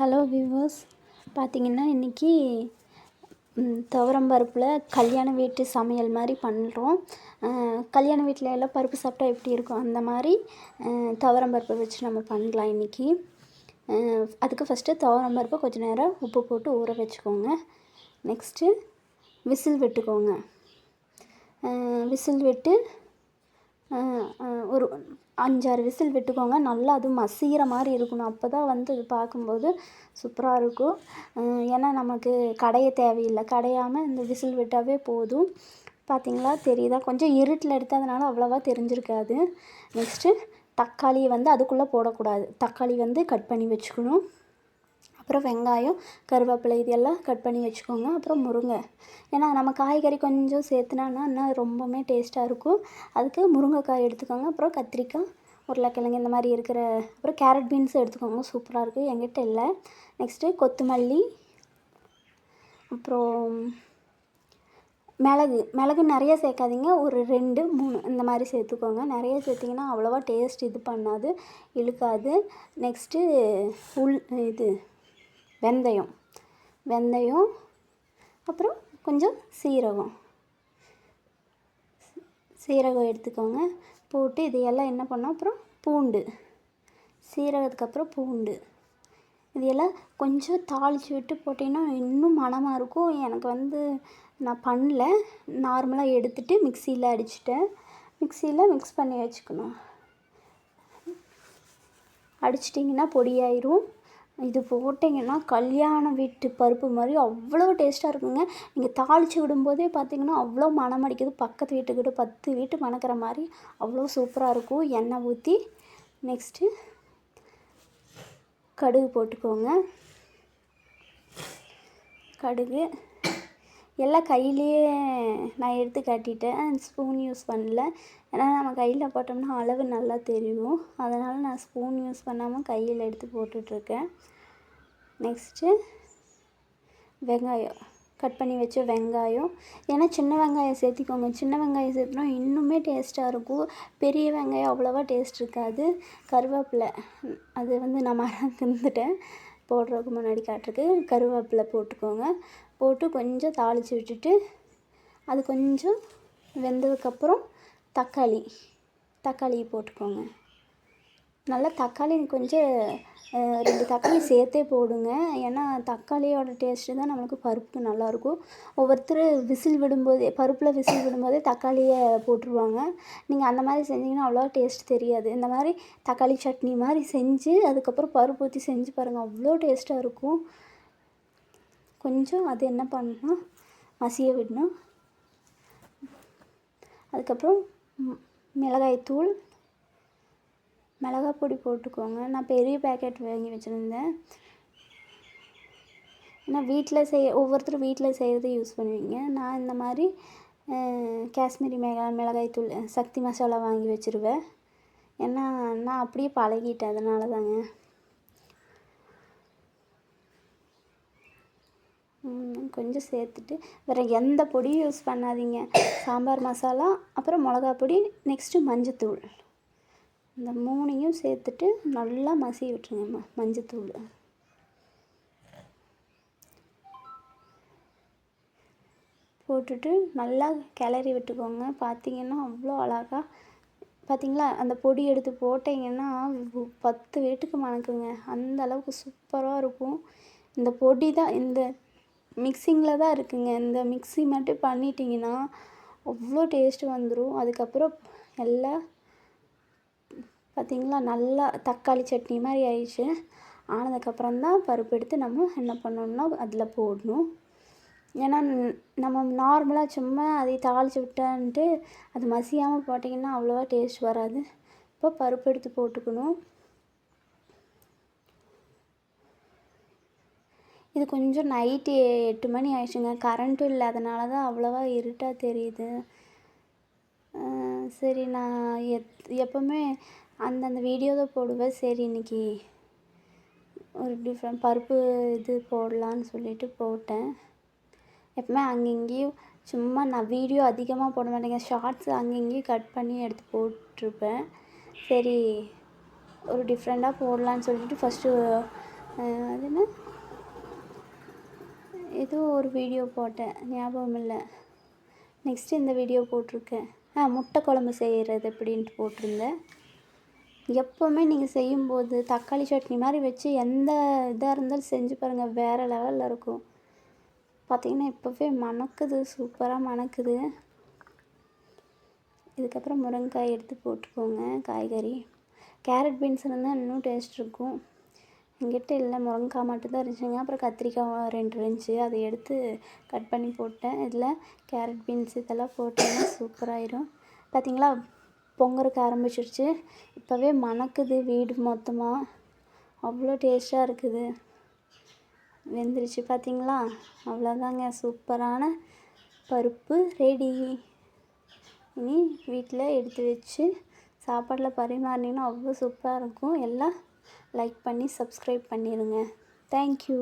Hello viewers பார்த்தீங்கன்னா இன்றைக்கி துவரம் பருப்பில் கல்யாண வீட்டு சமையல் மாதிரி பண்ணுறோம் கல்யாண வீட்டில் எல்லாம் பருப்பு சாப்பிட்டா எப்படி இருக்கும்? அந்த மாதிரி துவரம் பருப்பை வச்சு நம்ம பண்ணலாம் இன்றைக்கி அதுக்கு ஃபஸ்ட்டு துவரம் பருப்பை கொஞ்சம் நேரம் உப்பு போட்டு ஊற வச்சுக்கோங்க. நெக்ஸ்ட்டு விசில் விட்டுக்கோங்க. விசில் விட்டு ஒரு அஞ்சாறு விசில் விட்டுக்கோங்க. நல்லா அது மசிகிற மாதிரி இருக்கணும். அப்போ தான் வந்து இது பார்க்கும்போது சூப்பராக இருக்கும். ஏன்னா நமக்கு கடைய தேவையில்லை. கடையாமல் இந்த விசில் விட்டாவே போதும். பார்த்திங்களா தெரியுதா? கொஞ்சம் இருட்டில் எடுத்ததுனால அவ்வளோவா தெரிஞ்சிருக்காது. நெக்ஸ்ட்டு தக்காளியை வந்து அதுக்குள்ளே போடக்கூடாது. தக்காளி வந்து கட் பண்ணி வச்சுக்கணும். அப்புறம் வெங்காயம் கருவேப்பிலை இது எல்லாம் கட் பண்ணி வச்சுக்கோங்க. அப்புறம் முருங்கை. ஏன்னா நம்ம காய்கறி கொஞ்சம் சேர்த்துனான்னா இன்னும் ரொம்பவுமே டேஸ்ட்டாக இருக்கும். அதுக்கு முருங்கைக்காய் எடுத்துக்கோங்க. அப்புறம் கத்திரிக்காய் உருளைக்கிழங்கு இந்த மாதிரி இருக்கிற அப்புறம் கேரட் பீன்ஸ் எடுத்துக்கோங்க. சூப்பராக இருக்கும் எங்கிட்ட இல்லை. நெக்ஸ்ட்டு கொத்தமல்லி அப்புறம் மிளகு. மிளகு நிறைய சேர்க்காதீங்க. ஒரு ரெண்டு மூணு இந்த மாதிரி சேர்த்துக்கோங்க. நிறைய சேர்த்திங்கன்னா அவ்வளோவா டேஸ்ட் இது பண்ணாது இழுக்காது. நெக்ஸ்ட்டு உள் இது வெந்தயம். வெந்தயம் அப்புறம் கொஞ்சம் சீரகம். சீரகம் எடுத்துக்கோங்க. போட்டு இதையெல்லாம் என்ன பண்ணோம் அப்புறம் பூண்டு. சீரகத்துக்கு அப்புறம் பூண்டு. இதையெல்லாம் கொஞ்சம் தாளித்து விட்டு போட்டிங்கன்னா இன்னும் மணமாக இருக்கும். எனக்கு வந்து நான் பண்ணல. நார்மலாக எடுத்துகிட்டு மிக்சியில் அடிச்சிட்டேன். மிக்சியில் மிக்ஸ் பண்ணி வச்சுக்கணும். அடிச்சிட்டிங்கன்னா பொடியாயிரும். இது போட்டிங்கன்னா கல்யாண வீட்டு பருப்பு மாதிரி அவ்வளோ டேஸ்ட்டாக இருக்குங்க. நீங்கள் தாளித்து விடும்போதே பார்த்தீங்கன்னா அவ்வளோ மனம் அடிக்குது. பக்கத்து வீட்டுக்கிட்ட பத்து வீட்டு மணக்கிற மாதிரி அவ்வளோ சூப்பராக இருக்கும். எண்ணெய் ஊற்றி நெக்ஸ்ட்டு கடுகு போட்டுக்கோங்க. கடுகு எல்லாம் கையிலேயே நான் எடுத்து காட்டிட்டேன். ஸ்பூன் யூஸ் பண்ணல. ஏன்னா நம்ம கையில் போட்டோம்னா அளவு நல்லா தெரியும். அதனால் நான் ஸ்பூன் யூஸ் பண்ணாமல் கையில் எடுத்து போட்டுட்ருக்கேன். நெக்ஸ்ட்டு வெங்காயம். கட் பண்ணி வச்ச வெங்காயம். ஏன்னா சின்ன வெங்காயம் சேர்த்திக்கோங்க. சின்ன வெங்காயம் சேர்த்துனா இன்னுமே டேஸ்ட்டாக இருக்கும். பெரிய வெங்காயம் அவ்வளோவா டேஸ்ட் இருக்காது. கருவேப்பிலை அது வந்து நான் மறந்துட்டேன். போடுறதுக்கு முன்னாடி காட்டுறதுக்கு கருவேப்பிலை போட்டுக்கோங்க. போட்டு கொஞ்சம் தாளித்து விட்டுட்டு அது கொஞ்சம் வெந்ததுக்கப்புறம் தக்காளி தக்காளியை போட்டுக்கோங்க. நல்லா தக்காளி கொஞ்சம் ரெண்டு தக்காளி சேர்த்தே போடுங்க. ஏன்னா தக்காளியோட டேஸ்ட்டு தான் நம்மளுக்கு பருப்புக்கு நல்லாயிருக்கும் ஒவ்வொருத்தர் விசில் விடும்போதே பருப்பில் விசில் விடும்போதே தக்காளியை போட்டுருவாங்க. நீங்கள் அந்த மாதிரி செஞ்சிங்கன்னா அவ்வளோ டேஸ்ட் தெரியாது. இந்த மாதிரி தக்காளி சட்னி மாதிரி செஞ்சு அதுக்கப்புறம் பருப்பு ஊற்றி செஞ்சு பாருங்கள் அவ்வளோ டேஸ்ட்டாக இருக்கும். கொஞ்சம் அது என்ன பண்ணணும் மசிய விடணும். அதுக்கப்புறம் மிளகாய்த்தூள் மிளகா பொடி போட்டுக்கோங்க. நான் பெரிய பேக்கெட் வாங்கி வச்சுருந்தேன். ஏன்னா வீட்டில் செய்ய ஒவ்வொருத்தரும் வீட்டில் செய்கிறது யூஸ் பண்ணுவீங்க. நான் இந்த மாதிரி காஷ்மீரி மிளகா மிளகாய்த்தூள் சக்தி மசாலா வாங்கி வச்சுருவேன். ஏன்னா நான் அப்படியே பழகிட்டேன். அதனால தாங்க கொஞ்சம் சேர்த்துட்டு வேறு எந்த பொடியும் யூஸ் பண்ணாதீங்க. சாம்பார் மசாலா அப்புறம் மிளகா பொடி நெக்ஸ்ட்டு மஞ்சத்தூள். இந்த மூணையும் சேர்த்துட்டு நல்லா மசி விட்டுருங்க மஞ்சத்தூள். போட்டுட்டு நல்லா கிளறி விட்டுக்கோங்க. பார்த்தீங்கன்னா அவ்வளோ அழகாக பார்த்தீங்களா? அந்த பொடி எடுத்து போட்டிங்கன்னா பத்து வீட்டுக்கு மணக்குங்க. அந்த அளவுக்கு சூப்பராக இருக்கும். இந்த பொடி தான் இந்த மிக்சிங்கில் தான் இருக்குங்க. இந்த மிக்ஸி மட்டும் பண்ணிட்டீங்கன்னா அவ்வளோ டேஸ்ட்டு வந்துடும் அதுக்கப்புறம் எல்லாம் பார்த்திங்களா? நல்லா தக்காளி சட்னி மாதிரி ஆயிடுச்சு. ஆனதுக்கப்புறம் தான் பருப்பு எடுத்து நம்ம என்ன பண்ணணும்னா அதில் போடணும். ஏன்னா நம்ம நார்மலாக சும்மா அதை தாளித்து விட்டான்ட்டு அது மசியாமல் போட்டிங்கன்னா அவ்வளோவா டேஸ்ட் வராது. இப்போ பருப்பு எடுத்து போட்டுக்கணும். இது கொஞ்சம் நைட்டு எட்டு மணி ஆயிடுச்சுங்க. கரண்ட்டும் இல்லாதனால தான் அவ்வளோவா இருட்டாக தெரியுது. சரி நான் எப் எப்போவுமே அந்தந்த வீடியோ தான் போடுவேன். சரி இன்றைக்கி ஒரு டிஃப்ரெண்ட் பருப்பு இது போடலான்னு சொல்லிட்டு போட்டேன். எப்பவுமே அங்கங்கேயும் சும்மா நான் வீடியோ அதிகமாக போட மாட்டேங்க ஷார்ட்ஸ் அங்கங்கேயும் கட் பண்ணி எடுத்து போட்டிருப்பேன். சரி ஒரு டிஃப்ரெண்ட்டாக போடலான்னு சொல்லிட்டு ஃபஸ்ட்டு அது என்ன? ஏதோ ஒரு வீடியோ போட்டேன். ஞாபகம் இல்லை. நெக்ஸ்ட் இந்த வீடியோ போட்டிருக்கேன். ஆ முட்டை குழம்பு செய்கிறது எப்படின்ட்டு போட்டிருந்தேன். எப்போவுமே நீங்கள் செய்யும்போது தக்காளி சட்னி மாதிரி வச்சு எந்த இதாக இருந்தாலும் செஞ்சு பாருங்கள் வேறு லெவலில் இருக்கும். பார்த்தீங்கன்னா இப்போவே மணக்குது. சூப்பராக மணக்குது. இதுக்கப்புறம் முருங்கைக்காய் எடுத்து போட்டுக்கோங்க காய்கறி. கேரட் பீன்ஸ் இருந்தால் இன்னும் டேஸ்ட் இருக்கும். என்கிட்ட இல்லை முருங்கைக்காய் மட்டும்தான் இருந்துச்சுங்க. அப்புறம் கத்திரிக்காய் ரெண்டு இருந்துச்சு. அதை எடுத்து கட் பண்ணி போட்டேன். இதில் கேரட் பீன்ஸ் இதெல்லாம் போட்டிங்கன்னா சூப்பராகிடும் பார்த்தீங்களா பொங்கறக்கு ஆரம்பிச்சிருச்சு. இப்போவே மணக்குது வீடு மொத்தமாக அவ்வளோ டேஸ்ட்டாக இருக்குது. வெந்துருச்சு பார்த்தீங்களா அவ்வளோதாங்க சூப்பரான பருப்பு ரெடி இனி வீட்டில் எடுத்து வச்சு சாப்பாட்டில் பரிமாறினீங்கன்னா அவ்வளோ சூப்பராக இருக்கும். எல்லாம் லைக் பண்ணி சப்ஸ்கிரைப் பண்ணிடுங்க தேங்க்யூ